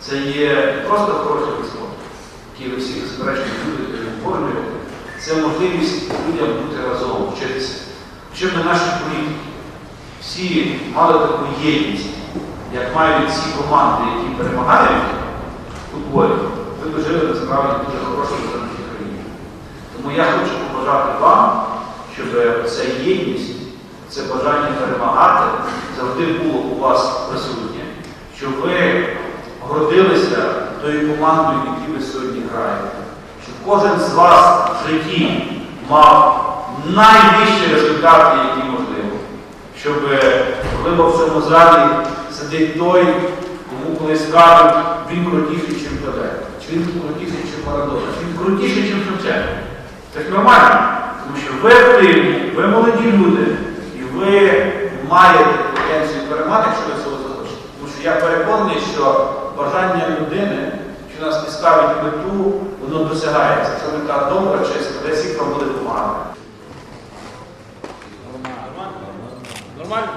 Це є просто хороший висновок, який ви всі безперечно будете оформлювати. Це можливість людям бути разом, вчитися. Щоб ми наші політики всі мали таку єдність, як мають ці команди, які перемагають у футболі, ви б жили насправді дуже хорошій державній країні. Тому я хочу побажати вам, щоб ця єдність, це бажання перемагати завжди було у вас присутнє, щоб ви гордилися тою командою, якій ви сьогодні граєте, щоб кожен з вас в житті мав найвищі результати, які можливо, щоб можливо в цьому залі сидить той, кому колись кажуть, він крутіший, ніж тебе, чи він крутіший, ніж Марадона, чи він крутіший, ніж Шевченко. Це нормально, тому що ви активні, ви молоді люди, і ви маєте потенцію перемагати, якщо ви я переконаний, що бажання людини, що нас не ставить мету, воно досягається. Це мета добра, чиста, десь їх буде допомагати. Нормально? Нормально?